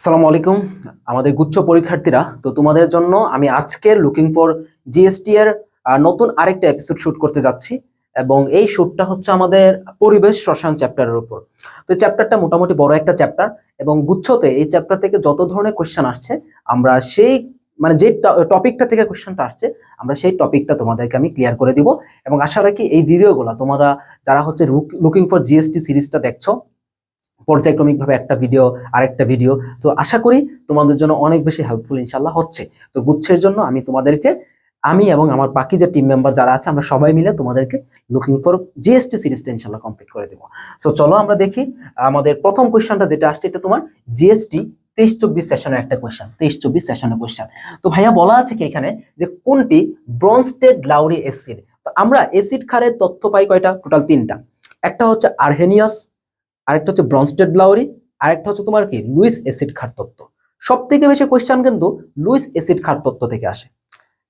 আসসালামু আলাইকুম। আমাদের গুচ্ছ পরীক্ষার্থীরা, তো তোমাদের জন্য আমি আজকের লুকিং ফর জিএসটি এর নতুন আরেকটা এপিসোড শুট করতে যাচ্ছি এবং এই শুটটা হচ্ছে আমাদের পরিবেশ রসায়ন চ্যাপ্টারের উপর। তো চ্যাপ্টারটা মোটামুটি বড় একটা চ্যাপ্টার এবং গুচ্ছতে এই চ্যাপ্টার থেকে যত ধরনের কোশ্চেন আসছে, আমরা সেই মানে যে টপিকটা থেকে কোশ্চেনটা আসছে, আমরা সেই টপিকটা তোমাদেরকে আমি ক্লিয়ার করে দিব এবং আশা রাখি এই ভিডিওগুলো তোমরা যারা হচ্ছে লুকিং ফর জিএসটি সিরিজটা দেখছ পর্যায়ক্রমিকভাবে একটা ভিডিও আরেকটা ভিডিও তো আশা করি তোমাদের জন্য অনেক বেশি হেল্পফুল ইনশাল্লাহ হচ্ছে। তো গুচ্ছের জন্য আমি তোমাদেরকে, আমি এবং আমার বাকি যে টিম মেম্বার যারা আছে, আমরা সবাই মিলে তোমাদেরকে লুকিং ফর জিএসটি সিরিজটা ইনশাল্লাহ কমপ্লিট করে দেবো। সো চলো আমরা দেখি, আমাদের প্রথম কোয়েশ্চনটা যেটা আসছে, এটা তোমার জিএসটি তেইশ চব্বিশ সেশনের একটা কোয়েশ্চেন তেইশ চব্বিশ সেশনের কোয়েশ্চেন তো ভাইয়া বলা আছে কি এখানে যে কোনটি ব্রনস্টেড লাউরি অ্যাসিড? তো আমরা এসিড ক্ষারের তথ্য পাই কয়টা? টোটাল তিনটা। একটা হচ্ছে আরহেনিয়াস আরেকটা হচ্ছে ব্রনস্টেড লাউরি আরেকটা হচ্ছে তোমার কি লুইস অ্যাসিড খার তত্ত্ব। সব থেকে বেশি কোয়েশ্চেন কিন্তু লুইস অ্যাসিড খার তত্ত্ব থেকে আসে।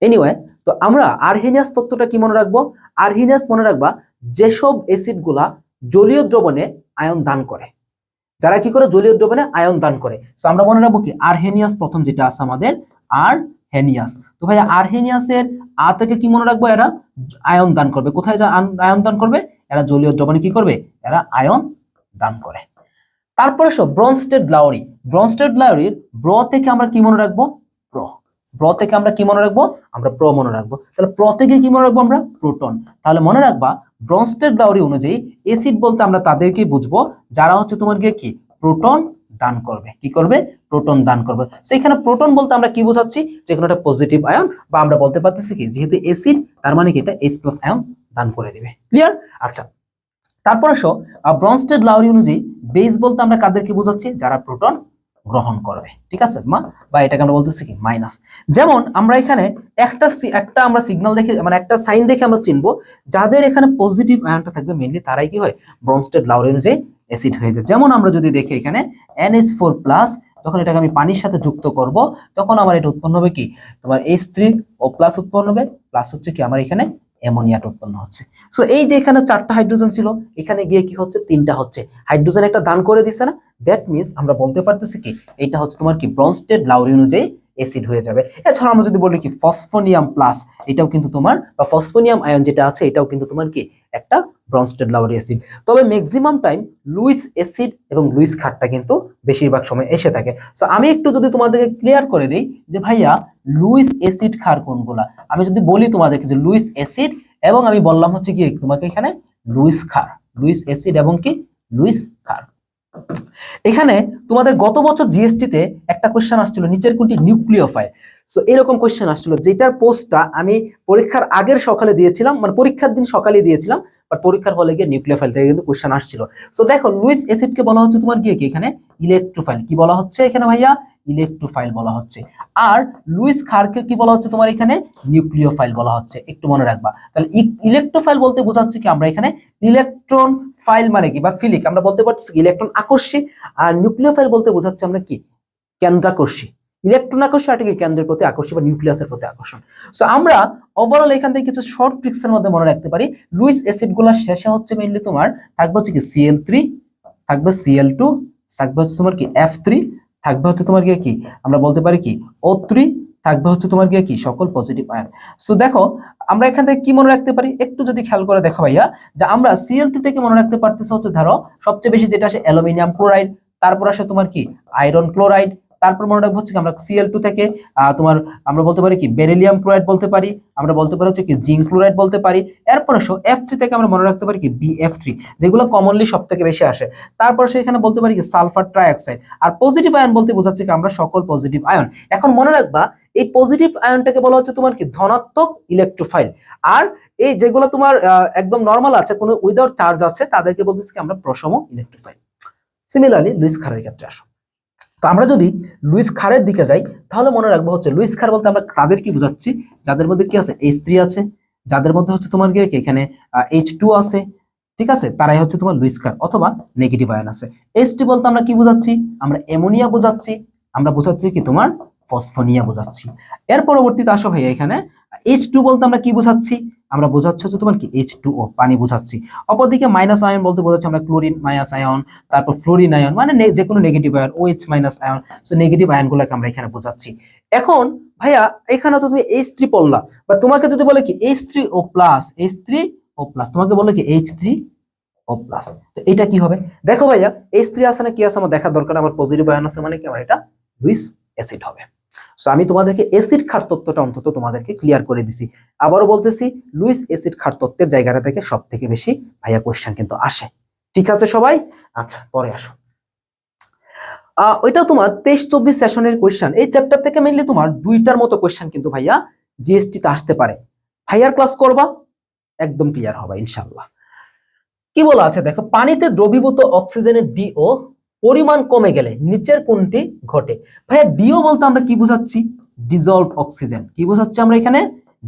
এনিওয়ে তো আমরা আরহিনিয়াস তত্ত্বটা কি মনে রাখব? আরহিনিয়াস মনে রাখবা, যেসব অ্যাসিডগুলা জলীয় দ্রবণে আয়ন দান করে, যারা কি করে? জলীয় দ্রবণে আয়ন দান করে। তো আমরা মনে রাখব কি? আরহেনিয়াস প্রথম যেটা আছে আমাদের আর হেনিয়াস তো ভাই আরহেনিয়াসের আ থেকে কি মনে রাখব এরা? আয়ন দান করবে। কোথায় যা আয়ন দান করবে? এরা জলীয় দ্রবণে কি করবে? এরা আয়ন দান করে। তারপরে সব ব্রনস্টেড লাউরি। ব্রনস্টেড লাউরির ব্র থেকে আমরা কি মনে রাখব? প্র ব্র থেকে আমরা কি মনে রাখব? আমরা প্র মনে রাখব। তাহলে প্র থেকে কি মনে রাখব আমরা? প্রোটন। তাহলে মনে রাখবা ব্রনস্টেড লাউরি অনুযায়ী এসিড বলতে আমরা তাদেরকেই বুঝব, যারা হচ্ছে তোমার গিয়ে কি? প্রোটন দান করবে। কি করবে? প্রোটন দান করবে। সেইখানে প্রোটন বলতে আমরা কি বোঝাচ্ছি? যে কোনো একটা পজিটিভ আয়ন বা আমরা বলতে পারতেছি কি? যেহেতু এসিড তার মানে কি এটা এইচ প্লাস আয়ন দান করে দিবে। ক্লিয়ার আচ্ছা। তারপরে আসো ব্রনস্টেড লাউরি অনুযায়ী বেস বলতে আমরা কাদেরকে বোঝাচ্ছি? যারা প্রোটন গ্রহণ করবে। ঠিক আছে, মা? বা এটাকে আমরা বলতেছি কি? মাইনাস যেমন আমরা এখানে একটা একটা আমরা সিগন্যাল দেখে মানে একটা সাইন দেখে আমরা চিনবো, যাদের এখানে পজিটিভ আয়নটা থাকবে মেনলি তারাই কি হয়? ব্রনস্টেড লাউরি অনুযায়ী অ্যাসিড হয়ে যায়। যেমন আমরা যদি দেখি এখানে এনএস ফোর প্লাস যখন এটাকে আমি পানির সাথে যুক্ত করব, তখন আমার এটা উৎপন্ন হবে কি? তোমার এইচ থ্রি ও প্লাস উৎপন্ন হবে। প্লাস হচ্ছে কি? আমার এখানে অ্যামোনিয়াটা উৎপন্ন হচ্ছে। সো এই যে এখানে চারটা হাইড্রোজেন ছিল, এখানে গিয়ে কি হচ্ছে? তিনটা হচ্ছে। হাইড্রোজেন একটা দান করে দিচ্ছে না? দ্যাট মিনস আমরা বলতে পারতেছি কি এটা হচ্ছে তোমার কি ব্রনস্টেড লাউরি অনুযায়ী অ্যাসিড হয়ে যাবে। এছাড়া আমরা যদি বলি কি ফসফোনিয়াম প্লাস, এটাও কিন্তু তোমার, বা ফসফোনিয়াম আয়ন যেটা আছে, এটাও কিন্তু তোমার কি একটা ব্রনস্টেড লাউরি অ্যাসিড। তবে ম্যাক্সিমাম টাইম লুইস অ্যাসিড এবং লুইস খাটটা কিন্তু বেশিরভাগ সময় এসে থাকে। সো আমি একটু যদি তোমাদেরকে ক্লিয়ার করে দিই যে ভাইয়া লুইস অ্যাসিড খার কোনগুলা? আমি যদি বলি তোমাদেরকে যে লুইস অ্যাসিড এবং আমি বললাম হচ্ছে কি তোমাকে এখানে লুইস খার, লুইস অ্যাসিড এবং কি লুইস খার। এখানে তোমাদের গত বছর জিএসটিতে একটা কোশ্চেন আসছিল, নিচের কোনটি? নিউক্লিওফাইল। সো এরকম কোয়েশ্চেন আসছিল, যেটার পোস্টটা আমি পরীক্ষার আগের সকালে দিয়েছিলাম মানে পরীক্ষার দিন সকালে দিয়েছিলাম বাট পরীক্ষার হলে গিয়ে নিউক্লিওফাইল থেকে কিন্তু কোশ্চেন আসছিল। সো দেখো লুইস অ্যাসিডকে বলা হচ্ছে তোমার গিয়ে কি এখানে? ইলেকট্রোফাইল কি বলা হচ্ছে এখানে ভাইয়া? ইলেকট্রোফাইল বলা হচ্ছে। আর লুইস খারকে কি বলা হচ্ছে তোমার এখানে? নিউক্লিওফাইল বলা হচ্ছে। একটু মনে রাখবা। তাহলে ইলেকট্রোফাইল বলতে বোঝাচ্ছে কি, আমরা এখানে ইলেকট্রন ফাইল মানে কি, বা ফিলিক, আমরা বলতে পারছি ইলেকট্রন আকর্ষী, আর নিউক্লিওফাইল বলতে বোঝাচ্ছে আমরা কি, কেন্দ্রাকর্ষী। ইলেকট্রন আকর্ষণ আর কেন্দ্রের প্রতি আকর্ষণ বা নিউক্লিয়াসের প্রতি আকর্ষণ। সো আমরা ওভারঅল এখান থেকে কিছু শর্ট ট্রিক্স এর মধ্যে মনে রাখতে পারি। লুইস অ্যাসিডগুলা শেষে হচ্ছে মেইনলি তোমার, থাকবে হচ্ছে কি সিএল থ্রি থাকবে সিএল টু থাকবে হচ্ছে তোমার কি এফ থ্রি থাকবে হচ্ছে তোমার গিয়ে কি, আমরা বলতে পারি কি ও থ্রি থাকবে হচ্ছে তোমার গিয়ে কি সকল পজিটিভ আয়ন সো দেখো, আমরা এখান থেকে কি মনে রাখতে পারি? একটু যদি খেয়াল করে দেখো ভাইয়া, যে আমরা সিএল থ্রি থেকে মনে রাখতে পারতেছি হচ্ছে ধরো, সবচেয়ে বেশি যেটা আসে অ্যালুমিনিয়াম ক্লোরাইড, তারপর আসে তোমার কি আয়রন ক্লোরাইড তারপর মনে রাখব হচ্ছে আমরা সিএল টু থেকে তোমার আমরা বলতে পারি কি বেরিলিয়াম ক্লোরাইড বলতে পারি, আমরা বলতে পারি হচ্ছে কি জিঙ্ক ক্লোরাইড বলতে পারি, এরপর আসো এফ থ্রি থেকে আমরা মনে রাখতে পারি কি বি এফ থ্রি যেগুলো কমনলি সব থেকে বেশি আসে। তারপর সেখানে বলতে পারি কি সালফার ট্রাইঅক্সাইড আর পজিটিভ আয়ন বলতে বোঝাচ্ছে কি আমরা সকল পজিটিভ আয়ন এখন মনে রাখবা, এই পজিটিভ আয়নটাকে বলা হচ্ছে তোমার কি ধনাত্মক ইলেকট্রোফাইল আর এই যেগুলো তোমার একদম নর্মাল আছে, কোনো উইদাউট চার্জ আছে, তাদেরকে বলতেছি কি আমরা প্রশম ইলেকট্রোফাইল সিমিলারলি লুইস খারের ক্ষেত্রে আসো। তো আমরা যদি লুইস খারের দিকে যাই, তাহলে মনে রাখব হচ্ছে লুইস খার বলতে আমরা তাদের কি বোঝাচ্ছি? যাদের মধ্যে কি আছে? এইচ থ্রি আছে। যাদের মধ্যে হচ্ছে তোমার কি এখানে এইচ টু আছে। ঠিক আছে? তারাই হচ্ছে তোমার লুইস খার অথবা নেগেটিভ আয়ন আছে। এইচ টি বলতে আমরা কি বোঝাচ্ছি? আমরা অ্যামোনিয়া বোঝাচ্ছি। আমরা বোঝাচ্ছি কি তোমার ফসফোনিয়া বোঝাচ্ছি। এর পরবর্তীতে আসো ভাইয়া এখানে। এইচ টু বলতে আমরা কি বোঝাচ্ছি? আমরা বোঝাচ্ছি হচ্ছে তোমার কি এইচ টু ও পানি বোঝাচ্ছি। অপরদিকে মাইনাস আয়ন বলতে বোঝাচ্ছি আমরা ক্লোরিন মাইনাস আয়ন তারপর ফ্লোরিন আয়ন মানে যে কোনো negative ion O H minus ion so negative আয়নগুলোকে আমরা এখানে বোঝাচ্ছি। এখন, ভাইয়া, এখানে তো তুমি এইচ থ্রি পড়লা বা তোমাকে যদি বলে কি H three O plus H three O plus তোমাকে বলে কি এইচ থ্রি ও প্লাস তো এটা কি হবে? দেখো ভাইয়া এইচ থ্রি আছে না কি আছে আমার দেখার দরকার, আমার পজিটিভ আয়ন আছে মানে কি? আমার এটা লুইস অ্যাসিড হবে। সো আমি তোমাদেরকে অ্যাসিড ক্ষার তত্ত্বটা অন্তত তোমাদেরকে ক্লিয়ার করে দিছি। আবারও বলতেছি লুইস অ্যাসিড ক্ষার তত্ত্বের জায়গাটা থেকে সব থেকে বেশি ভাইয়া কোয়েশ্চেন কিন্তু আসে। ঠিক আছে সবাই? আচ্ছা পরে আসো। ওইটা তোমার তেইশ চব্বিশ সেশনের কোয়েশ্চেন এই চ্যাপ্টার থেকে মেনলি তোমার দুইটার মতো কোয়েশ্চেন কিন্তু ভাইয়া জিএসটি তে আসতে পারে। ভাইয়ার ক্লাস করবা, একদম ক্লিয়ার হবে ইনশাল্লাহ কি বলা আছে? দেখো, পানিতে দ্রবীভূত অক্সিজেনের ডিও পরিমাণ কমে গেলে নিচের কোনটি ঘটে? ভাইয়া ডিও বলতে আমরা কি বোঝাচ্ছি? ডিজলভ অক্সিজেন কি বোঝাচ্ছি আমরা এখানে?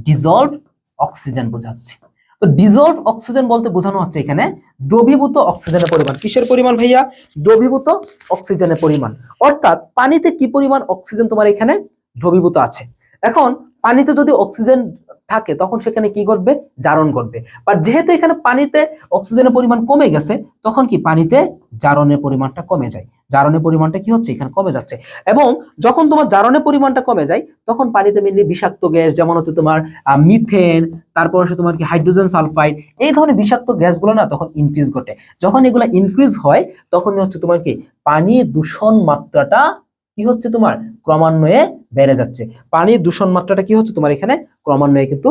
ডিজলভ অক্সিজেন বোঝাচ্ছি। তো ডিজলভ অক্সিজেন বলতে বোঝানো হচ্ছে এখানে দ্রবীভূত অক্সিজেনের পরিমাণ। কিসের পরিমাণ ভাইয়া? দ্রবীভূত অক্সিজেনের পরিমাণ। অর্থাৎ পানিতে কি পরিমাণ অক্সিজেন তোমার এখানে দ্রবীভূত আছে? এখন, পানিতে যদি অক্সিজেন থাকে, তখন সেখানে কি করবে জারণ করবে বাট যেহেতু এখানে পানিতে অক্সিজেনের পরিমাণ কমে গেছে, তখন কি পানিতে জারণের পরিমাণটা কমে যায়। জারণের পরিমাণটা কি হচ্ছে? এখানে কমে যাচ্ছে। এবং যখন তোমার জারণের পরিমাণটা কমে যায়, তখন পানিতে মেনলি বিষাক্ত গ্যাস, যেমন হচ্ছে তোমার মিথেন তারপর হচ্ছে তোমার কি হাইড্রোজেন সালফাইড এই ধরনের বিষাক্ত গ্যাসগুলো না তখন ইনক্রিজ ঘটে। যখন এগুলো ইনক্রিজ হয় তখন হচ্ছে তোমার কি পানি দূষণ মাত্রাটা কি হচ্ছে তোমার ক্রমান্বয়ে বেড়ে যাচ্ছে। পানির দূষণ মাত্রাটা কি হচ্ছে? তোমার এখানে ক্রমান্বয়ে কিন্তু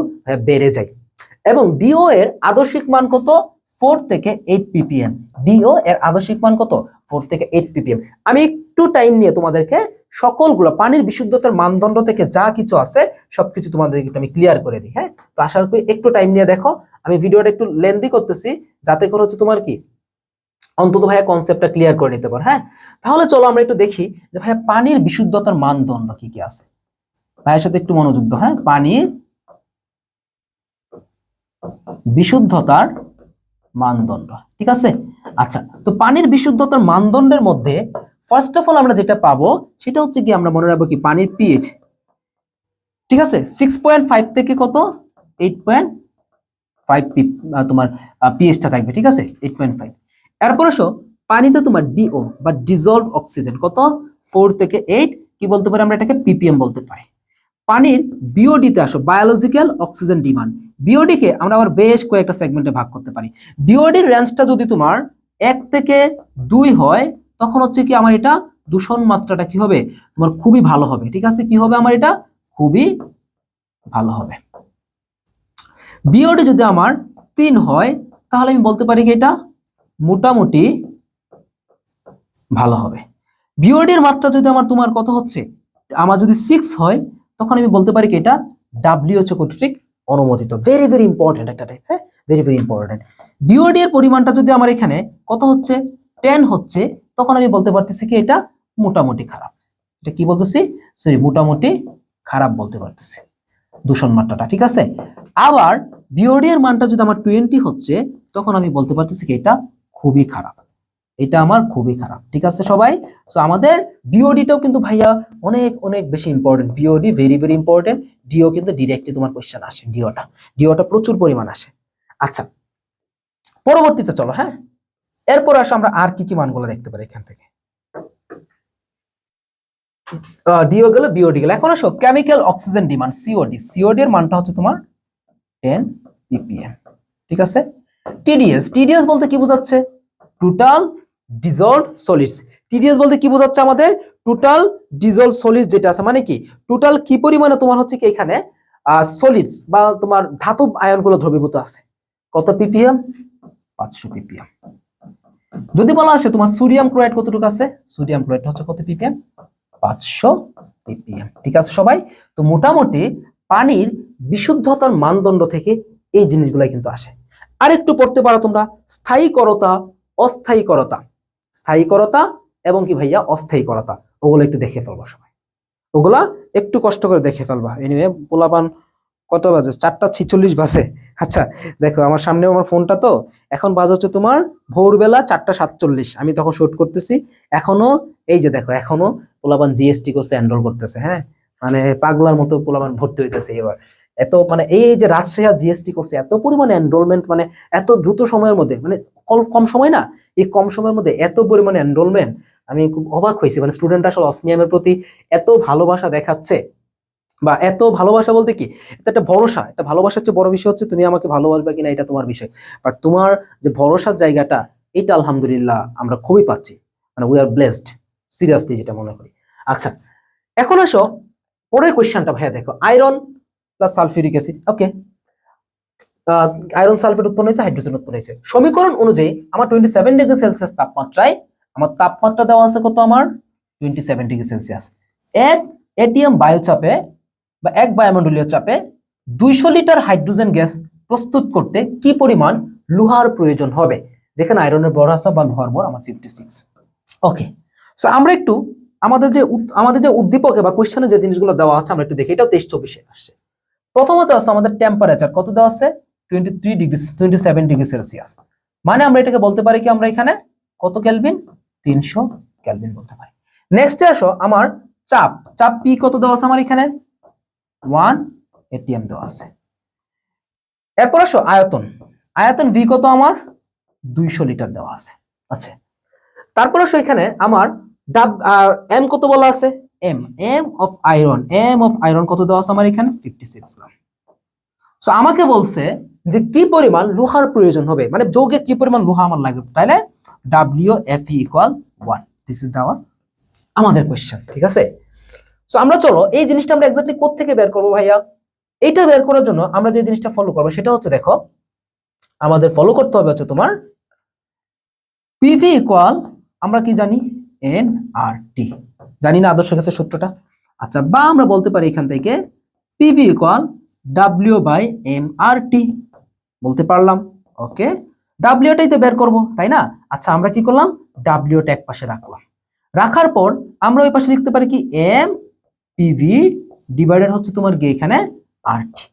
বেড়ে যায়। এবং ডিও এর আদর্শিক মান কত? ফোর থেকে এইট পিপিএম ডিও এর আদর্শিক মান কত? ফোর থেকে এইট পিপিএম আমি একটু টাইম নিয়ে তোমাদেরকে সকলগুলো পানির বিশুদ্ধতার মানদণ্ড থেকে যা কিছু আছে, সবকিছু তোমাদেরকে একটু আমি ক্লিয়ার করে দিই হ্যাঁ? তো আশা করি একটু টাইম নিয়ে দেখো। আমি ভিডিওটা একটু লেন্দি করতেছি, যাতে করে হচ্ছে তোমার কি অন্তত ভাইয়া কনসেপ্টটা ক্লিয়ার করে নিতে পারো হ্যাঁ? তাহলে চলো আমরা একটু দেখি যে ভাইয়া পানির বিশুদ্ধতার মানদণ্ড কি কি আছে। ভাইয়ের সাথে একটু মনোযোগ দাও হ্যাঁ? পানির বিশুদ্ধতার মানদণ্ড, ঠিক আছে? আচ্ছা তো পানির বিশুদ্ধতার মানদণ্ডের মধ্যে ফার্স্ট অফ অল আমরা যেটা পাবো, সেটা হচ্ছে কি আমরা মনে রাখব কি পানির পিএইচ ঠিক আছে? সিক্স পয়েন্ট ফাইভ থেকে কত? এইট পয়েন্ট ফাইভ তোমার পিএইচটা থাকবে, ঠিক আছে? এইট পয়েন্ট ফাইভ এরপর আসো, পানিতে তোমার ডিও বা ডিজলভ অক্সিজেন কত? ফোর থেকে এইট কি বলতে পারি আমরা এটাকে? পিপিএম বলতে পারি। পানির বিওডিতে আসো বায়োলজিক্যাল অক্সিজেন ডিমান্ড বিওডি কে আমরা আবার বেশ কয়েকটা সেগমেন্টে ভাগ করতে পারি। বিওডির রেঞ্জটা যদি তোমার এক থেকে দুই হয়, তখন হচ্ছে কি আমার এটা দূষণ মাত্রাটা কি হবে? তোমার খুবই ভালো হবে। ঠিক আছে? কি হবে আমার এটা? খুবই ভালো হবে। বিওডি যদি আমার তিন হয়, তাহলে আমি বলতে পারি কি এটা? মোটামুটি ভালো হবে। বিওডির মাত্রা যদি আমার তোমার কত হচ্ছে? আমার যদি সিক্স হয়, তখন আমি বলতে পারি কি এটা ডাব্লিউএচও কর্তৃক অনুমোদিত। ভেরি ভেরি ইম্পর্টেন্ট একটা টাইপ হ্যাঁ? ভেরি ভেরি ইম্পর্টেন্ট বিওডি এর পরিমাণটা যদি আমার এখানে কত হচ্ছে? টেন হচ্ছে, তখন আমি বলতে পারতেছি কি এটা মোটামুটি খারাপ। এটা কি বলতেছি? সরি মোটামুটি খারাপ বলতে পারতেছি। দূষণ মাত্রাটা, ঠিক আছে? আবার বিওডি এর মানটা যদি আমার টোয়েন্টি হচ্ছে, তখন আমি বলতে পারতেছি কি এটা খুবই খারাপ। এটা আমার খুবই খারাপ, ঠিক আছে সবাই? সো আমাদের বিওডিটাও কিন্তু ভাইয়া অনেক অনেক বেশি important BOD very very important DO কিন্তু ডিরেক্টলি তোমার কোয়েশ্চেন আসে ডিওটা ডিওটা প্রচুর পরিমাণ আসে। আচ্ছা পরবর্তীতে চলো হ্যাঁ? এরপর আসো আমরা আর কি কি মানগুলো দেখতে পারি এখান থেকে। ডিও গেল বিওডি গেল। এখন আসো chemical oxygen demand COD COD এর মানটা হচ্ছে তোমার টেন পিপিএম ঠিক আছে? টিডিএস টিডিএস বলতে কি বোঝাচ্ছে? টোটাল ডিজলভ সলিডস টিডিএস বলতে কি বোঝাচ্ছে আমাদের? টোটাল ডিজলভ সলিডস যেটা আছে মানে কি? টোটাল কি পরিমাণে তোমার হচ্ছে কি এখানে সলিডস বা তোমার ধাতব আয়নগুলো দ্রবীভূত আছে? কত পিপিএম পাঁচশো পিপিএম যদি বলা আসে তোমার সোডিয়াম ক্লোরাইড কতটুকু আছে? সোডিয়াম ক্লোরাইড হচ্ছে কত পিপিএম পাঁচশো পিপিএম ঠিক আছে সবাই? তো মোটামুটি পানির বিশুদ্ধতার মানদণ্ড থেকে এই জিনিসগুলাই কিন্তু আসে। আরেকটু পড়তে পারো তোমরা, স্থায়ীকরতা, অস্থায়ীকরতা। স্থায়ীকরতা এবং কি ভাইয়া? অস্থায়ীকরতা। ওগুলো একটু দেখে ফেলব সবাই। ওগুলা একটু কষ্ট করে দেখে ফেলবা। এনিওয়ে পোলাপান কত বাজে? চারটা ছিচল্লিশ বাজে। আচ্ছা দেখো, আমার সামনে আমার ফোনটা তো। এখন বাজে হচ্ছে তোমার ভোরবেলা চারটা সাতচল্লিশ। আমি তখন শুট করতেছি। এখনও, এই যে দেখো, এখনও পোলাপান জিএসটি করছে এনরোল করতেছে হ্যাঁ? মানে পাগলার মতো পোলাপান ভর্তি হইতেছে এবার। এত মানে এই যে রাজশাহী জিএসটি করছে, এত পরিমাণে এনরোলমেন্ট মানে এত দ্রুত সময়ের মধ্যে মানে কম- সময় না, এই কম সময়ের মধ্যে এত পরিমাণে এনরোলমেন্ট আমি খুব অবাক হয়েছি। মানে স্টুডেন্ট আসলে অসমিয়ামের প্রতি এত ভালোবাসা দেখাচ্ছে, বা এত ভালোবাসা বলতে কি, এটা একটা ভরসা, একটা ভালোবাসার চেয়ে বড় বিষয় হচ্ছে তুমি আমাকে ভালোবাসবে কিনা এটা তোমার বিষয়। বাট তোমার যে ভরসার জায়গাটা, এটা আলহামদুলিল্লাহ আমরা খুবই পাচ্ছি। মানে উই আর ব্লেসড সিরিয়াসলি যেটা মনে করি। আচ্ছা এখন আসো, পরের কোয়েশ্চেনটা ভাইয়া দেখো iron plus sulphuric acid okay iron sulphate উৎপন্ন হয়েছে হাইড্রোজেন উৎপন্ন হয়েছে। সমীকরণ অনুযায়ী আমার টোয়েন্টি সেভেন ডিগ্রি সেলসিয়াস তাপমাত্রায় আমার তাপমাত্রা দেওয়া আছে কত আমার? টোয়েন্টি সেভেন ডিগ্রি সেলসিয়াস এক এটিএম বায়ুচাপে বা এক বায়ুমণ্ডলীয় চাপে দুইশো লিটার হাইড্রোজেন গ্যাস প্রস্তুত করতে কি পরিমাণ লোহার প্রয়োজন হবে? যেখানে আয়রনের বড় আছে বা লোহার বর আমার ফিফটি সিক্স ওকে সো আমরা একটু আমাদের যে আমাদের যে উদ্দীপকে বা কোয়েশ্চনে যে জিনিসগুলো দেওয়া আছে, আমরা একটু দেখি। এটাও তেইশ চব্বিশে আসছে। প্রথমত আছে আমাদের টেম্পারেচার কত দেওয়া আছে? Twenty three degree twenty seven degree Celsius মানে আমরা এটাকে বলতে পারি কি আমরা এখানে? কত ক্যালভিন তিনশো ক্যালভিন বলতে পারি। নেক্সটে আসো, আমার চাপ। চাপ পি কত দেওয়া আছে আমার এখানে? ওয়ান এটিএম দেওয়া আছে। এরপর আসো, আয়তন। আয়তন ভি কত আমার? দুইশো লিটার দেওয়া আছে। আচ্ছা। তারপর আসো এখানে, আমার ডাব এম কত বলা আছে? M M of iron M of iron কত দেওয়া আছে আমার এখানে? ফিফটি সিক্স গ্রাম সো আমাকে বলছে যে কি পরিমাণ লোহার প্রয়োজন হবে? মানে যৌগে কি পরিমাণ লোহা আমার লাগবে? তাইলে W F equal one this is দেওয়া আমাদের কোয়েশ্চেন ঠিক আছে? সো আমরা চলো, এই জিনিসটা আমরা এক্স্যাক্টলি থেকে বের করব ভাইয়া? এটা বের করার জন্য আমরা যে জিনিসটা ফলো করব, সেটা হচ্ছে দেখো, আমাদের ফলো করতে হবে হচ্ছে তোমার পিভি ইকুয়াল আমরা কি জানি? এন আর টি জানি না আদর্শ গেছে সূত্রটা। আচ্ছা বা আমরা বলতে পারি এখান থেকে PV equal W by M R T বলতে পারলাম ওকে ডাব্লিউটাই তো বের করব, তাই না? আচ্ছা আমরা কি করলাম? ডাব্লিউটা এক পাশে রাখলাম। রাখার পর আমরা ওই পাশে লিখতে পারি কি? এম পিভি ডিভাইডেড হচ্ছে তোমার গিয়ে এখানে R T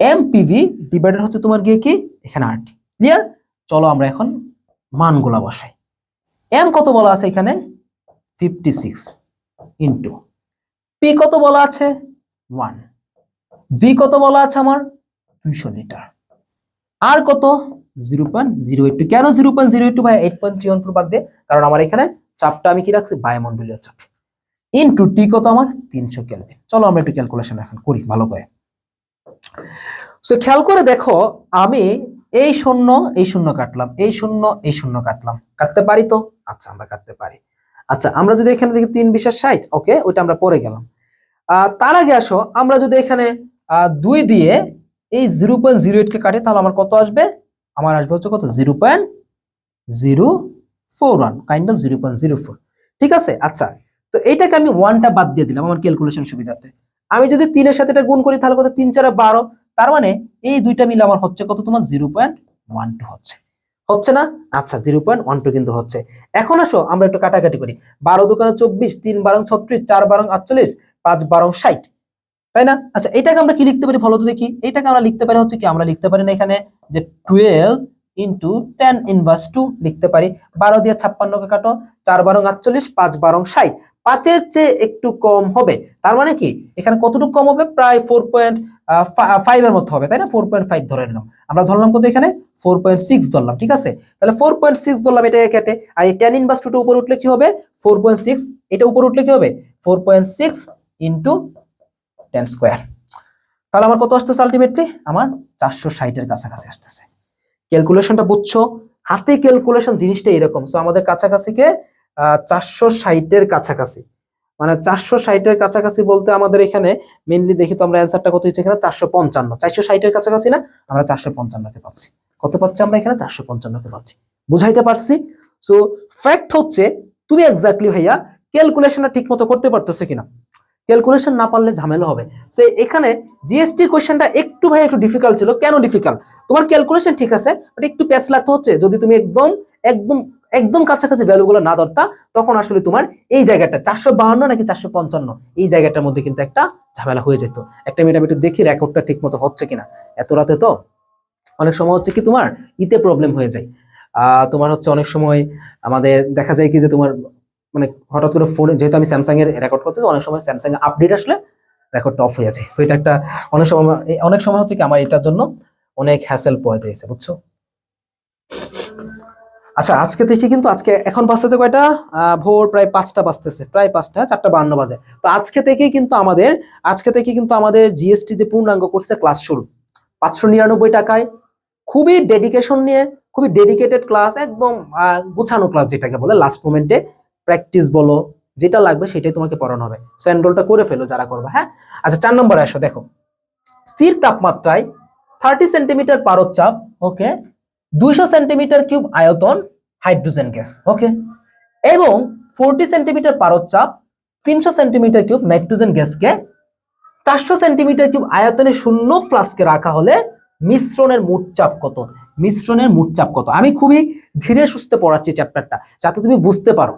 M PV divided হচ্ছে তোমার গিয়ে কি? এখানে আর টি ক্লিয়ার চলো আমরা এখন মানগুলা বসাই। এম কত বলা আছে এখানে? ফিফটি সিক্স ইন্টু পি কত বলা আছে? ওয়ান ভি কত বলা আছে আমার? দুইশো লিটার আর কত? Zero point zero eight two কেন জিরো পয়েন্ট জিরো এইট ভাই eight point three one four বাদ দিয়ে কারণ আমার এখানে চাপটা আমি কি রাখছি? বায়ুমণ্ডলীয় চাপ। ইন্টু টি কত আমার? তিনশো কেলভিন। চলো আমরা একটু ক্যালকুলেশন এখন করি, ভালো করে। সো খেয়াল করে দেখো, আমি এই শূন্য এই শূন্য কাটলাম, এই শূন্য এই শূন্য কাটলাম। কাটতে পারি তো? আচ্ছা আমরা কাটতে পারি। আচ্ছা আমরা যদি এখানে দেখি তিন বিশেষ ষাট, ওকে, ওইটা আমরা পরে গেলাম। তার আগে আসো, আমরা যদি এখানে দুই দিয়ে এই জিরো পয়েন্ট জিরো এইটকে কাটি, তাহলে আমার কত আসবে? আমার আসবে হচ্ছে কত? Zero point zero four one kind of zero point zero four. ঠিক আছে? আচ্ছা তো এইটাকে আমি ওয়ানটা বাদ দিয়ে দিলাম আমার ক্যালকুলেশন সুবিধাতে। আমি যদি তিনের সাথে এটা গুণ করি, তাহলে কত? তিন চারে বারো। তার মানে এই দুইটা মিলে আমার হচ্ছে কত তোমার? জিরো পয়েন্ট ওয়ান টু হচ্ছে। হচ্ছে না? আচ্ছা জিরো পয়েন্ট ওয়ান টু কিন্তু হচ্ছে। এখন আসো, আমরা একটু কাটাকাটি করি। বারো দোকানে চব্বিশ, তিন বারং ছত্রিশ, চার বারং আটচল্লিশ, পাঁচ বারং ষাট। তাই না? আচ্ছা এটাকে আমরা কি লিখতে পারি ভালো তো দেখি। এটাকে আমরা লিখতে পারি হচ্ছে কি? আমরা লিখতে পারি না এখানে যে twelve into ten inverse two লিখতে পারি। বারো দিয়ে ছাপ্পান্নকে কাটো, চার বারং আটচল্লিশ, পাঁচ বারং ষাট। পাঁচের চেয়ে একটু কম হবে। তার মানে কি? এখানে কতটুকু কম হবে? প্রায় ফোর পয়েন্ট ফাইভ এর মতো হবে, তাই না? ফোর পয়েন্ট ফাইভ ধরে নিলাম। আমরা ধরলাম কত এখানে? ফোর পয়েন্ট সিক্স ধরলাম, ঠিক আছে? তাহলে ফোর পয়েন্ট সিক্স ধরলাম এটাকে কেটে, আর এই টেন ইনভার্স টুটা উপর উঠলে কি হবে? ফোর পয়েন্ট সিক্স এটা উপর উঠলে কি হবে? Four point six into ten square তাহলে আমার কত আসতেছে আলটিমেটলি আমার চারশো ষাটের কাছাকাছি আসতেছে। ক্যালকুলেশনটা বুঝছ? হাতে ক্যালকুলেশন জিনিসটা এরকম। সো আমাদের কাছাকাছিকে চারশো ষাটের কাছাকাছি। মানে চারশো ষাটের কাছাকাছি বলতে আমাদের এখানে মেনলি দেখি তো আমরা অ্যান্সারটা কত হচ্ছে এখানে? চারশো পঞ্চান্ন। চারশো ষাটের কাছাকাছি না? আমরা চারশো পঞ্চান্নকে পাচ্ছি। কত পাচ্ছি আমরা এখানে? চারশো পঞ্চান্নকে পাচ্ছি। বুঝাইতে পারছি? সো ফ্যাক্ট হচ্ছে, তুমি এক্স্যাক্টলি ভাইয়া ক্যালকুলেশনটা ঠিক মতো করতে পারতেছো কিনা? ক্যালকুলেশন না পারলে ঝামেলা হবে। সে এখানে জিএসটি কোয়েশ্চেনটা একটু ভাই একটু ডিফিকাল্ট ছিল। কেন ডিফিকাল্ট তোমার ক্যালকুলেশন ঠিক আছে বাট একটু প্যাচ লাগতে হচ্ছে। যদি তুমি একদম একদম একদম কাছাকাছি ভ্যালুগুলো না ধরতা তখন আসলে তোমার এই জায়গাটা চারশো বাহান্ন নাকি চারশো পঞ্চান্ন এই জায়গাটার মধ্যে কিন্তু একটা ঝামেলা হয়ে যেত। একটা মিনিট আমি দেখি রেকর্ডটা ঠিক মতো হচ্ছে কিনা। এত রাতে তো অনেক সময় হচ্ছে কি তোমার ইতে প্রবলেম হয়ে যায়। আহ, তোমার হচ্ছে অনেক সময় আমাদের দেখা যায় কি যে তোমার মানে হঠাৎ করে ফোনে যেহেতু আমি স্যামসাং এর রেকর্ড করতেছি অনেক সময় স্যামসাং এ আপডেট আসলে রেকর্ডটা অফ হয়ে আছে সো এটা একটা অনেক সময় অনেক সময় হচ্ছে কি আমার এটার জন্য অনেক হ্যাসেল পড়ে দিয়েছে বুঝছ? আচ্ছা আজকে দেখি কিন্তু আজকে এখন বাজতেছে কয়টা? ভোর প্রায় পাঁচটা বাজতেছে, প্রায় পাঁচটা, চারটা বান্ন বাজে। তো আজকে থেকেই কিন্তু আমাদের, আজকে থেকে কিন্তু আমাদের জিএসটি যে পূর্ণাঙ্গ করছে ক্লাস শুরু। পাঁচশো নিরানব্বই টাকায়, খুবই ডেডিকেশন নিয়ে, খুবই ডেডিকেটেড ক্লাস একদম গুছানো ক্লাস যেটাকে বলে লাস্ট মোমেন্টে প্র্যাকটিস বলো, যেটা লাগবে সেটাই তোমাকে পড়ানো হবে। সো এনরোলটা করে ফেলো যারা করবে হ্যাঁ? আচ্ছা চার নম্বরে আসো, দেখো। স্থির তাপমাত্রায় থার্টি সেন্টিমিটার পারদ ওকে দুইশো সেন্টিমিটার কিউব আয়তন হাইড্রোজেন গ্যাস ওকে এবং ফোরটি সেন্টিমিটার পারদ চাপ তিনশো সেন্টিমিটার কিউব নাইট্রোজেন গ্যাসকে, চারশো সেন্টিমিটার কিউব আয়তনে শূন্য ফ্লাস্কে রাখা হলে মিশ্রণের মোট কত? মিশ্রণের মোট কত? আমি খুবই ধীরে সুস্থে পড়াচ্ছি চ্যাপ্টারটা যাতে তুমি বুঝতে পারো।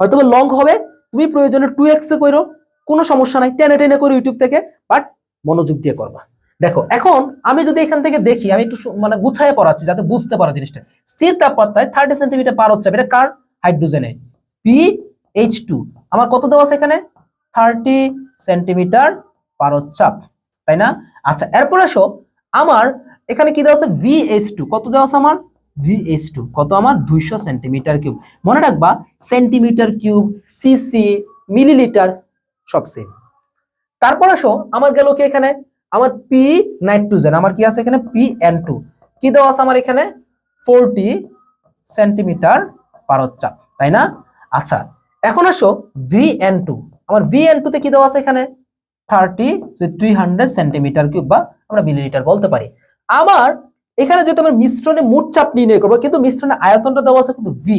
হয়তো লং হবে, তুমি প্রয়োজনে টু এক্সে করো কোনো সমস্যা নাই, টেনে টেনে করো ইউটিউব থেকে বাট মনোযোগ দিয়ে করবা। দেখো, এখন আমি যদি এখান থেকে দেখি, আমি একটু মানে গুছায় পড়াচ্ছি যাতে বুঝতে পারো জিনিসটা। স্থির তাপমাত্রায় থার্টি সেন্টিমিটার পার হচ্ছে এটা কার? হাইড্রোজেনে। পি এইচ টু আমার কত দেওয়া আছে এখানে? থার্টি সেন্টিমিটার পারচাপ তাই না? আচ্ছা এরপর আসো, আমার এখানে কি দেওয়া আছে? ভিএস টু কত দেওয়া আছে আমার? ভিএস টু কত আমার? দুইশো সেন্টিমিটার কিউব মনে রাখবা সেন্টিমিটার কিউব সিসি মিলিলিটার সব সেম তারপর আসো, আমার গেল কি এখানে? আমার পি নাইট্রোজেন আমার কি আছে এখানে? পি এন টু কি দেওয়া আছে আমার এখানে? ফোরটি সেন্টিমিটার পারচাপ তাই না? আচ্ছা এখন আসো ভি এন টু আমার ভি এন টুতে কি দেওয়া আছে এখানে? Thirty three hundred centimetre cube বা আমরা মিলিলিটার বলতে পারি। আবার এখানে যেহেতু আমরা মিশ্রণে মোট চাপ নির্ণয় করব, কিন্তু মিশ্রণের আয়তনটা দেওয়া আছে কিন্তু ভি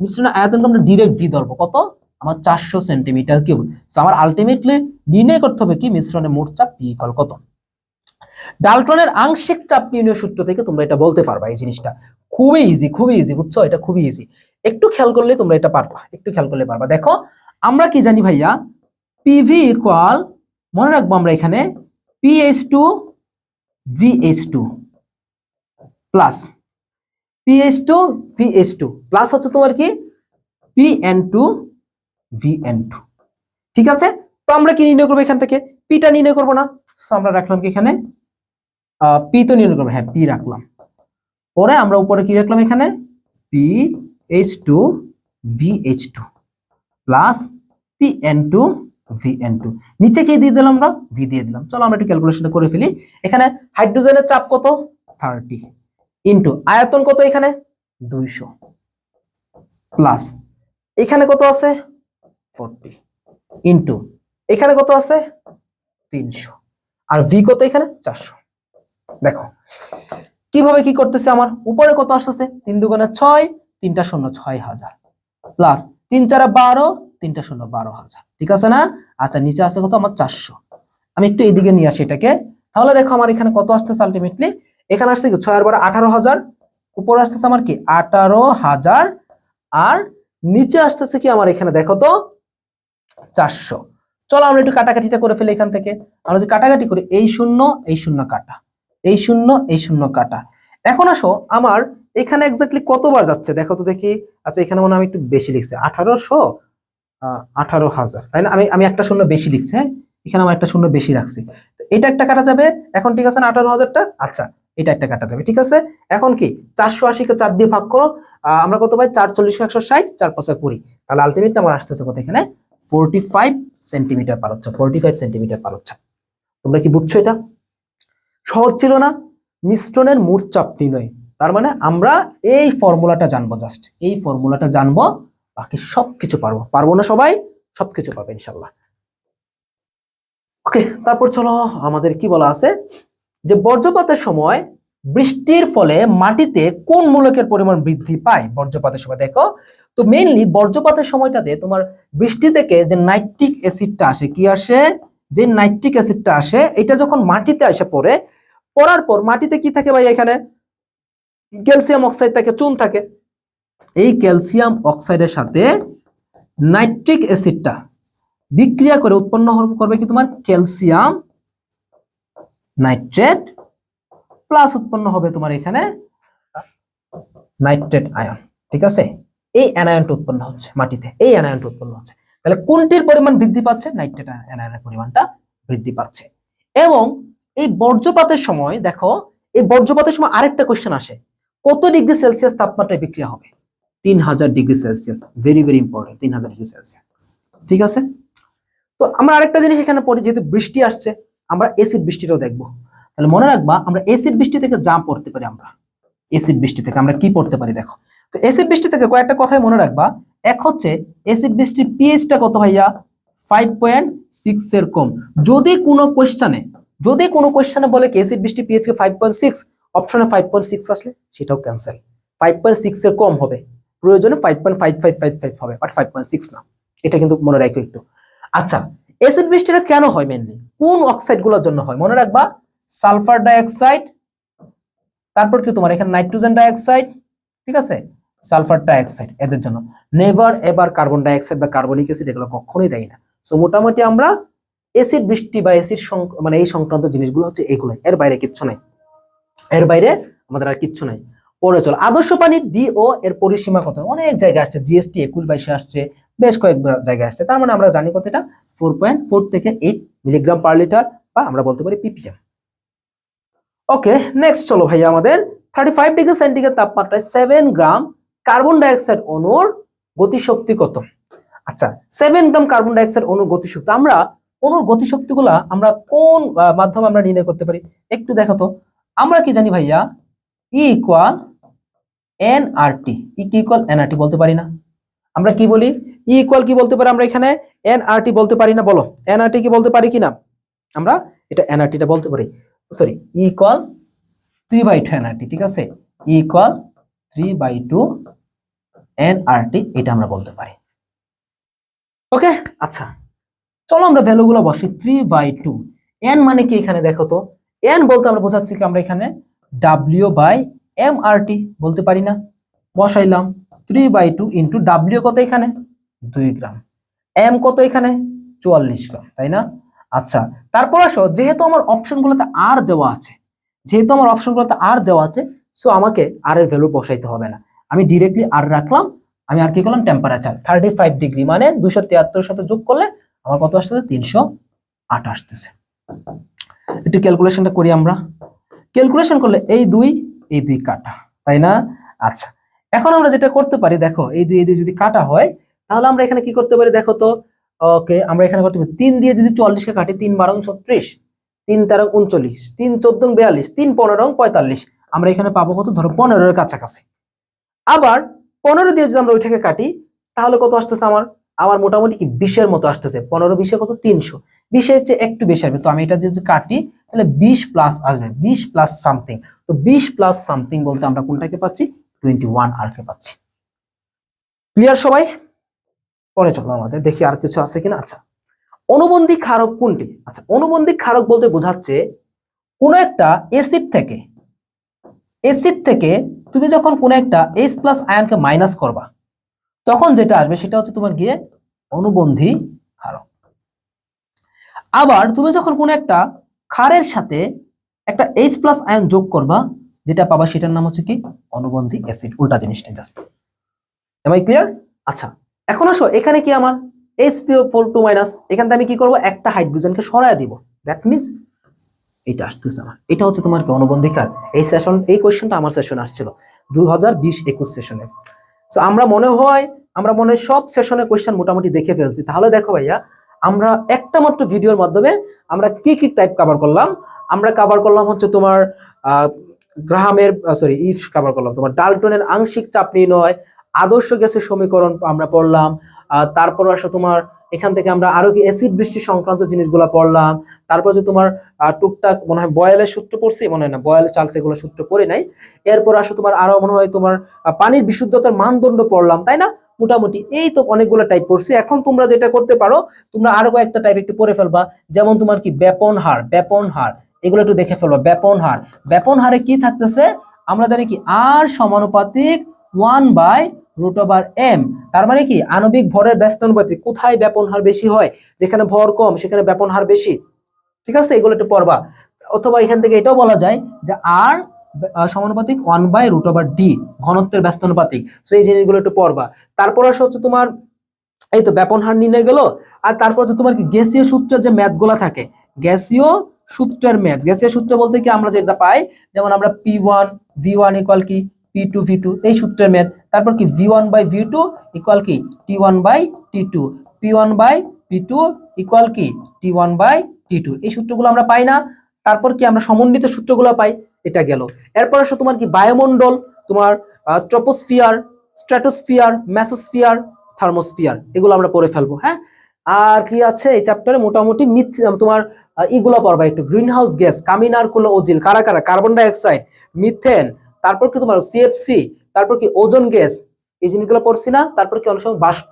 মিশ্রণের আয়তনটা আমরা ডিরেক্ট ভি ধরবো। কত? আমার চারশো সেন্টিমিটার কিউব আমার আলটিমেটলি নির্ণয় করতে হবে কি? মিশ্রণের মোট চাপ পি কত? ডালটনের আংশিক চাপ নির্ণয় সূত্র থেকে তোমরা এটা বলতে পারবা এই জিনিসটা। খুবই ইজি খুবই ইজি বুঝছ? এটা খুবই ইজি একটু খেয়াল করলে তোমরা এটা পারবা, একটু খেয়াল করলে পারবা। দেখো, আমরা কি জানি ভাইয়া? পিভি ইকুয়াল মনে রাখব আমরা এখানে PH two VH two plus PH two VH two plus হচ্ছে তোমার কি? পিএন টু ভিএন টু ঠিক আছে? তো আমরা কি নির্ণয় করব এখান থেকে? পিটা নির্ণয় করব না। So, আমরা রাখলাম কি এখানে? পি তো নির্ণয় করব হ্যাঁ পি রাখলাম। পরে আমরা উপরে কি রাখলাম এখানে? P H two V H two plus P N two V N two নিচে কি দিয়ে দিলাম আমরা? ভি দিয়ে দিলাম। চলো আমরা একটু ক্যালকুলেশনটা করে ফেলি। এখানে হাইড্রোজেনের চাপ কত? থার্টি ইন্টু আয়তন কত এখানে? দুইশো প্লাস এখানে কত আছে? ফোরটি ইন্টু এখানে কত আছে? তিনশো। আর ভি কত এখানে? চারশো। দেখো, কীভাবে কি করতেছে আমার? উপরে কত আসতেছে? তিন দুগুণে ছয়, তিনটা শূন্য ছয় হাজার। প্লাস তিন চারা বারো, তিনটা শূন্য বারো হাজার। ঠিক আছে না? আচ্ছা নিচে আছে কত? আমার চারশো। আমি একটু এইদিকে নিয়ে আসি এটাকে। তাহলে দেখো আমার এখানে কত আসতেছে আলটিমেটলি এখানে আসছে কি? ছয় আর বারো আঠারো হাজার। উপরে আসতেছে আমার কি? আঠারো হাজার। আর নিচে আসতেছে কি? আমার এখানে দেখো তো, চারশো। চলো আমরা একটু কাটাকাটিটা করে ফেলি এখান থেকে। আমরা যদি কাটাকাটি করি, এই শূন্য এই শূন্য কাটা। এই শূন্য এই শূন্য কাটা। এখন আসো, আমার এখানে এক্স্যাক্টলি কতবার যাচ্ছে? দেখো তো দেখি। আচ্ছা এখানে মনে আমি একটু বেশি লিখছি। আঠারোশো? আঠারো হাজার। তাই না? আমি আমি একটা শূন্য বেশি লিখছি হ্যাঁ? এখানে আমার একটা শূন্য বেশি রাখছি। তো এটা একটা কাটা যাবে? এখন ঠিক আছে না আঠারো হাজারটা? আচ্ছা এটা একটা কাটা যাবে, ঠিক আছে? এখন কি? চারশো আশিকে চার দিয়ে ভাগ করো। আমরা কত পাই? চার চল্লিশ একশো ষাট, চার পাঁচে কুড়ি। তাহলে আলটিমেটলি আমার আসতেছে কত এখানে? ফোরটি ফাইভ সেন্টিমিটার পার হচ্ছে ফোরটি ফাইভ সেন্টিমিটার পার তোমরা কি বুঝছ এটা? সহজ ছিল না? মিশ্রণের মোট চাপ নির্ণয়। তার মানে আমরা এই ফর্মুলাটা জানব জাস্ট এই ফর্মুলাটা জানব, বাকি সবকিছু পারব। পারব না সবাই? সবকিছু পারবে ইনশাল্লাহ ওকে তারপর চলো আমাদের কি বলা আছে? যে বর্জ্যপাতের সময় বৃষ্টির ফলে মাটিতে কোন মূলকের পরিমাণ বৃদ্ধি পায় বর্জ্যপাতের সময়, দেখো? তো মেইনলি বর্জ্যপাতের সময়টাতে তোমার বৃষ্টি থেকে যে নাইট্রিক অ্যাসিডটা আসে, কি আসে? যে নাইট্রিক অ্যাসিডটা আসে, এটা যখন মাটিতে আসে পড়ে, পড়ার পর মাটিতে কি থাকে ভাই এখানে? ক্যালসিয়াম অক্সাইড থাকে, চুন থাকে। এই ক্যালসিয়াম অক্সাইডের সাথে নাইট্রিক অ্যাসিডটা বিক্রিয়া করে উৎপন্ন করবে কি তোমার? ক্যালসিয়াম নাইট্রেট প্লাস উৎপন্ন হবে তোমার এখানে নাইট্রেট আয়ন ঠিক আছে? এই অ্যানায়নটা উৎপন্ন হচ্ছে মাটিতে, এই অ্যানায়নটা উৎপন্ন হচ্ছে। তাহলে কোনটির পরিমাণ বৃদ্ধি পাচ্ছে? নাইট্রেট অ্যানায়নের পরিমাণটা বৃদ্ধি পাচ্ছে। এবং এই বর্জ্যপাতের সময়, দেখো, এই বর্জ্যপাতের সময় আরেকটা কোয়েশ্চেন আসে। কত ডিগ্রি সেলসিয়াস তাপমাত্রায় বিক্রিয়া হবে? তিন হাজার degree Celsius very very important তিন হাজার ডিগ্রি সেলসিয়াস, ঠিক আছে? তো আমরা আরেকটা জিনিস এখানে পড়ি, যেহেতু বৃষ্টি আসছে, আমরা এসিড বৃষ্টিটাও দেখব। তাহলে মনে রাখবা, আমরা এসিড বৃষ্টি থেকে যা পড়তে পারি আমরা। এসিড বৃষ্টি থেকে আমরা কি পড়তে পারি দেখো। তো এসিড বৃষ্টি থেকে কয়েকটা কথাই মনে রাখবা। এক হচ্ছে এসিড বৃষ্টির পিএইচটা কত ভাইয়া? ফাইভ পয়েন্ট সিক্স এর কম। যদি কোনো কোয়েশ্চানে যদি কোনো কোয়েশ্চানে বলে কি এসিড বৃষ্টি পিএইচ কে ফাইভ পয়েন্ট সিক্স অপশনে ফাইভ পয়েন্ট সিক্স আসলে সেটাও ক্যান্সেল ফাইভ পয়েন্ট সিক্স এর কম হবে। প্রয়োজনে five point five five five five হবে বাট ফাইভ পয়েন্ট সিক্স না। এটা কিন্তু মনে রাখো একটু। আচ্ছা অ্যাসিড বৃষ্টিটা কেন হয় মেনলি কোন অক্সাইডগুলোর জন্য হয়? মনে রাখবা সালফার ডাইঅক্সাইড, তারপর কি তোমার? এখানে নাইট্রোজেন ডাইঅক্সাইড, ঠিক আছে? সালফার ডাইঅক্সাইড, এদের জন্য। নেভার, এবার কার্বন ডাইঅক্সাইড বা কার্বনিক অ্যাসিড এগুলো কখনোই দেয় না। সো মোটামুটি আমরা অ্যাসিড বৃষ্টি বা অ্যাসিড মানে এই সংক্রান্ত জিনিসগুলো হচ্ছে এগুলো এর বাইরে কিচ্ছু নাই। এর বাইরে আমাদের আর কিচ্ছু নাই। পরে চলো। আদর্শ পানির ডিও এর পরিসীমা কত? অনেক জায়গায় আসছে। জিএসটি একুশ বাইশে আসছে। বেশ কয়েক জায়গায় আসছে। তার মানে আমরা জানি কত এটা ফোর পয়েন্ট ফোর থেকে এইট মিলিগ্রাম পার লিটার বা আমরা বলতে পারি পিপিএম ওকে নেক্সট চলো ভাইয়া আমাদের থার্টি ফাইভ ডিগ্রি সেন্টিগ্রেড তাপমাত্রায় সেভেন গ্রাম কার্বন ডাইঅক্সাইড অণুর গতিশক্তি কত? আচ্ছা সেভেন গ্রাম কার্বন ডাইঅক্সাইড অণুর গতিশক্তি, আমরা অণুর গতিশক্তিগুলা আমরা কোন মাধ্যমে আমরা নির্ণয় করতে পারি? একটু দেখো তো, আমরা কি জানি ভাইয়া? ই ইকুয়াল এন আর টি ই কি ইকুয়াল এন আর টি বলতে পারি না। আমরা কি বলি? ই ইকুয়াল কি বলতে পারি আমরা এখানে? এন আর টি বলতে পারি না, বলো। এন আর টি কি বলতে পারি কিনা? আমরা এটা এন আর বলতে পারি। Sorry equal three by two N R T ঠিক আছে? Equal three by two N R T এটা আমরা বলতে পারি। ওকে? আচ্ছা চলো আমরা ভ্যালুগুলো বসি থ্রি বাই টু এন মানে কি এখানে দেখো তো? এন বলতে আমরা বোঝাচ্ছি কি আমরা এখানে W by M R T বলতে পারি না। বসাইলাম three by two into W কত এখানে? দুই গ্রাম। এম কত এখানে? চুয়াল্লিশ গ্রাম, তাই না? আচ্ছা তারপর আসো, যেহেতু আমার অপশনগুলোতে আর দেওয়া আছে, যেহেতু আমার অপশনগুলোতে আর দেওয়া আছে সো আমাকে আর এর ভ্যালু বসাইতে হবে না। আমি ডিরেক্টলি আর রাখলাম, আমি আর কি করলাম টেম্পারেচার থার্টি ফাইভ ডিগ্রি মানে দুশো তিয়াত্তরের সাথে যোগ করলে আমার কত আসতেছে? তিনশো আট আসতেছে। একটু ক্যালকুলেশনটা করি আমরা। ক্যালকুলেশন করলে এই দুই এই দুই কাটা, তাই না? আচ্ছা এখন আমরা যেটা করতে পারি, দেখো, এই দুই এই দুই যদি কাটা হয়, তাহলে আমরা এখানে কি করতে পারি, দেখো তো ওকে আমরা এখানে করতে পারি। তিন দিয়ে যদি চল্লিশকে কাটি, তিন বারো, ছত্রিশ, তিন তেরো, উনচল্লিশ, তিন চোদ্দ, বিয়াল্লিশ, তিন পনেরো, পঁয়তাল্লিশ, আমরা এখানে পাবো কত? ধরো পনেরোর কাছাকাছি। আবার পনেরো দিয়ে যদি আমরা ওইটাকে কাটি, তাহলে কত আসতেছে আমার? আমার মোটামুটি কি? বিশের মতো আসতেছে। পনেরো বিশে কত? তিনশো। বিশের চেয়ে একটু বেশি আসবে। তো আমি এটা যদি কাটি, তাহলে বিশ প্লাস আসবে। বিশ প্লাস সামথিং তো বিশ প্লাস সামথিং বলতে আমরা কোনটাকে পাচ্ছি? টোয়েন্টি ওয়ান আর কে পাচ্ছি। ক্লিয়ার সবাই? পরে চলো আমাদের, দেখি আর কিছু আছে কিনা। আচ্ছা অনুবন্ধী ক্ষারক কোনটি? আচ্ছা অনুবন্ধী ক্ষারক বলতে বোঝাচ্ছে কোনো একটা এসিড থেকে এসিড থেকে তুমি যখন কোনো একটা এইচ প্লাস আয়নকে মাইনাস করবা, তখন যেটা আসবে সেটা হচ্ছে তোমার গিয়ে অনুবন্ধী ক্ষারক। আবার তুমি যখন কোনো একটা ক্ষারের সাথে একটা এইচ প্লাস আয়ন যোগ করবা, যেটা পাবা সেটার নাম হচ্ছে কি? অনুবন্ধী অ্যাসিড উল্টা জিনিসটা জাস্ট এম আই ক্লিয়ার আচ্ছা এখন আসো এখানে কি আমার? এইচ ফোর টু মাইনাস এখান থেকে আমি কি করব? একটা হাইড্রোজেনকে সরায় দিব। দ্যাট মিনস এটা আসতেছে আমার। এটা হচ্ছে তোমার কি অনুবন্ধী কার এই সেশন এই কোয়েশ্চেনটা আমার সেশন আসছিল দুই হাজার বিশ একুশ সেশনে সো আমরা মনে হয়, আমরা মনে হয় সব সেশনের কোয়েশ্চেন মোটামুটি দেখে ফেলছি। তাহলে দেখো ভাইয়া, আমরা একটা মাত্র ভিডিওর মাধ্যমে আমরা কি কি টাইপ কভার করলাম? আমরা কভার করলাম হচ্ছে তোমার গ্রাহামের সরি ই কভার করলাম। তোমার ডালটনের আংশিক চাপ নির্ণয় আদর্শ গ্যাসের সমীকরণ আমরা পড়লাম। তারপর আসো তোমার, এখান থেকে আমরা আরও কি অ্যাসিড বৃষ্টি সংক্রান্ত জিনিসগুলো পড়লাম। তারপর যে তোমার টুকটাক মনে হয় বয়েলের সূত্র পড়ছি, মনে হয় না, বয়েল চার্লস এগুলো সূত্র পড়ে নাই। এরপর আসো তোমার আরও মনে হয় তোমার পানির বিশুদ্ধতার মানদণ্ড পড়লাম, তাই না? মোটামুটি এই তো অনেকগুলো টাইপ পড়ছি। এখন তোমরা যেটা করতে পারো, তোমরা আরও কয়েকটা টাইপ একটু পড়ে ফেলবা। যেমন তোমার কি ব্যাপন হার ব্যাপন হার, এগুলো একটু দেখে ফেলবা। ব্যাপন হার, ব্যাপন হারে কি থাকতেছে? আমরা জানি কি আর সমানুপাতিক one by root over M তার মানে কি? আণবিক ভরের ব্যস্তানুপাতিক। কোথায় ব্যাপন হার বেশি হয়? যেখানে ভর কম, সেখানে ব্যাপন হার বেশি। ঠিক আছে? এগুলো একটু পড়বা। অথবা এখান থেকে এটাও বলা যায় যে আর সমানুপাতিক one by root over D ঘনত্বের ব্যস্তানুপাতিক। সো এই জিনিসগুলো একটু পড়বা। তারপর আসে হচ্ছে তোমার, এই তো ব্যাপন হার নির্ণয় গেল। আর তারপর তো তোমার কি? গ্যাসীয় সূত্রের যে ম্যাথগুলো থাকে। গ্যাসীয় সূত্রের ম্যাথ। গ্যাসীয় সূত্র বলতে কি? আমরা যেটা পাই, যেমন আমরা P one V one equal কি? পি টু ভি টু এই সূত্রের ম্যাথ তারপর কি? V one by V two equal কি? T one by T two P one by P two equal কি? T one by T two এই সূত্রগুলো আমরা পাই না। তারপর কি আমরা সমন্বিত সূত্রগুলো পাই? এটা গেল। এরপর আসো তোমার কি? বায়ুমণ্ডল, তোমার ট্রপোস্ফিয়ার স্ট্র্যাটোস্ফিয়ার ম্যাসোস্ফিয়ার থার্মোস্ফিয়ার এগুলো আমরা পড়ে ফেলব হ্যাঁ? আর কি আছে? এই চ্যাপ্টারে মোটামুটি মিথ তোমার ইগুলো পড়বা একটু। গ্রিন হাউস গ্যাস কামিনার কুলো ওজিল কারা কারা? কার্বন ডাইঅক্সাইড মিথেন তারপর কি তোমার সিএফসি তারপর কি ওজন গ্যাস, এই জিনিসগুলো পড়ছি না, তারপর কি অনেক সময় বাষ্প,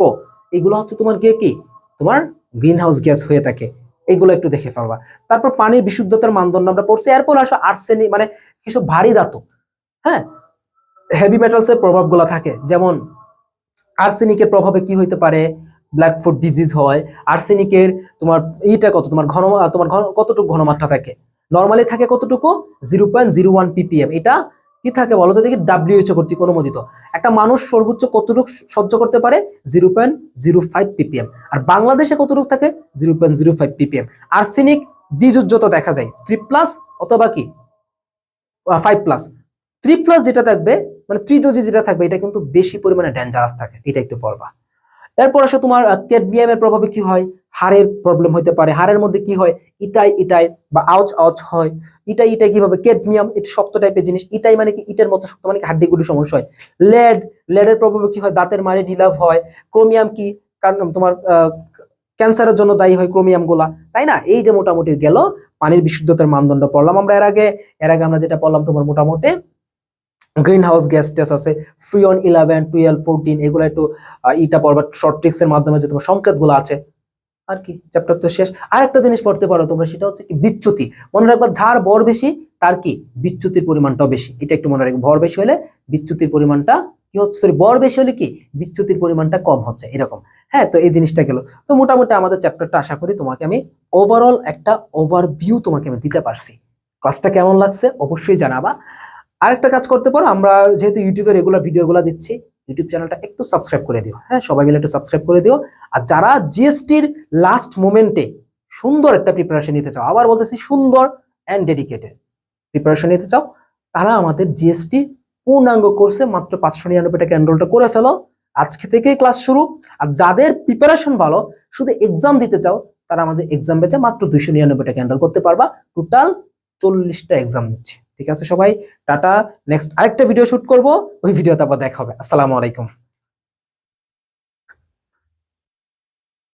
এগুলো হচ্ছে তোমার গিয়ে কি? তোমার গ্রিন হাউস গ্যাস হয়ে থাকে, এগুলো একটু দেখে ফেলবা। তারপর পানির বিশুদ্ধতার মানদণ্ড আমরা পড়ছি, এরপর আসো আর্সেনিক মানে কিছু ভারী ধাতু হ্যাঁ? হেভি মেটালসের প্রভাবগুলো থাকে, যেমন আর্সেনিকের প্রভাবে কি হইতে পারে? ব্ল্যাক ব্ল্যাকফুট ডিজিজ হয় আর্সেনিকের তোমার এইটা কত? তোমার ঘন তোমার ঘন কতটুকু ঘনমাত্রা থাকে? নর্মালি থাকে কতটুকু? Zero point zero one PPM এটা কি থাকে বলো তো দেখি? ডাব্লিউএইচও কর্তৃক অনুমোদিত একটা মানুষ সর্বোচ্চ কতটুকু সহ্য করতে পারে? Zero point zero five PPM আর বাংলাদেশে কতটুকু থাকে? Zero point zero five PPM arsenic ডিজুজ্জতা দেখা যায়। থ্রি প্লাস অথবা কি? ফাইভ প্লাস থ্রি প্লাস যেটা থাকবে মানে ত্রিডোজি যেটা থাকবে, এটা কিন্তু বেশি পরিমাণে ডেঞ্জারাস থাকে। এটা একটু পড়বা। এরপর আসে তোমার ক্যাডমিয়াম এর প্রভাবে কি হয়? হাড়ের প্রবলেম হতে পারে। হাড়ের মধ্যে কি হয়? ইটাই ইটাই বা আউচ আউচ হয়। ইটাই ইটাই কীভাবে? ক্যাডমিয়াম এটা শক্ত টাইপের জিনিস। ইটাই মানে কি? ইটের মতো শক্ত মানে কি? হাড্ডিগুলি সমস্যা হয়। লেড লেডের প্রভাবে কি হয়? দাঁতের মারে নীলাভ হয়। ক্রোমিয়াম কি? কারণ তোমার ক্যান্সারের জন্য দায়ী হয় ক্রোমিয়ামগুলা। তাই না? এই যে মোটামুটি গেল, পানির বিশুদ্ধতার মানদণ্ড পড়লাম আমরা এর আগে। এর আগে আমরা যেটা পড়লাম তোমার মোটামুটি গ্রিন হাউস গ্যাস টেস্ট আছে। ফ্রিয়ন ইলেভেন টুয়েলভ ফোরটিন এগুলো একটু ইটা পড়বা শর্ট ট্রিক্স এর মাধ্যমে যে তোমার সংকেতগুলো আছে। আর কি চ্যাপ্টার তো শেষ। আর একটা জিনিস পড়তে পারো তোমরা, সেটা হচ্ছে কি বিচ্যুতি। মনে রাখবা যার বর বেশি, তার কি? বিচ্যুতির পরিমাণটাও বেশি। এটা একটু মনে রাখবে, ভর বেশি হলে বিচ্যুতির পরিমাণটা কি হচ্ছে? সরি বর বেশি হলে কি? বিচ্যুতির পরিমাণটা কম হচ্ছে, এরকম। হ্যাঁ তো এই জিনিসটা গেল। তো মোটামুটি আমাদের চ্যাপ্টারটা আশা করি তোমাকে আমি ওভারঅল একটা ওভারভিউ তোমাকে আমি দিতে পারছি। ক্লাসটা কেমন লাগছে? অবশ্যই জানাবা। আরেকটা কাজ করতে পারো, আমরা যেহেতু ইউটিউবে রেগুলার ভিডিওগুলো দিচ্ছি ইউটিউব চ্যানেলটা একটু সাবস্ক্রাইব করে দিও। হ্যাঁ সবাই মিলে একটু সাবস্ক্রাইব করে দিও। আর যারা জিএসটির লাস্ট মোমেন্টে সুন্দর একটা প্রিপারেশন নিতে চাও, আবার বলতেছি সুন্দর অ্যান্ড ডেডিকেটেড প্রিপারেশন নিতে চাও, তারা আমাদের জিএসটি পূর্ণাঙ্গ কোর্সে মাত্র পাঁচশো নিরানব্বই টাকা এনরোলটা করে ফেলো। আজকে থেকেই ক্লাস শুরু। আর যাদের প্রিপারেশন ভালো, শুধু এক্সাম দিতে চাও, তারা আমাদের এক্সাম বেচে মাত্র দুইশো নিরানব্বই টাকা করতে পারবা। টোটাল চল্লিশটা এক্সাম নিচ্ছে। ঠিক আছে সবাই, টাটা নেক্সট আরেকটা ভিডিও শ্যুট করব, ওই ভিডিওতে আবার দেখা হবে। আসসালামু আলাইকুম।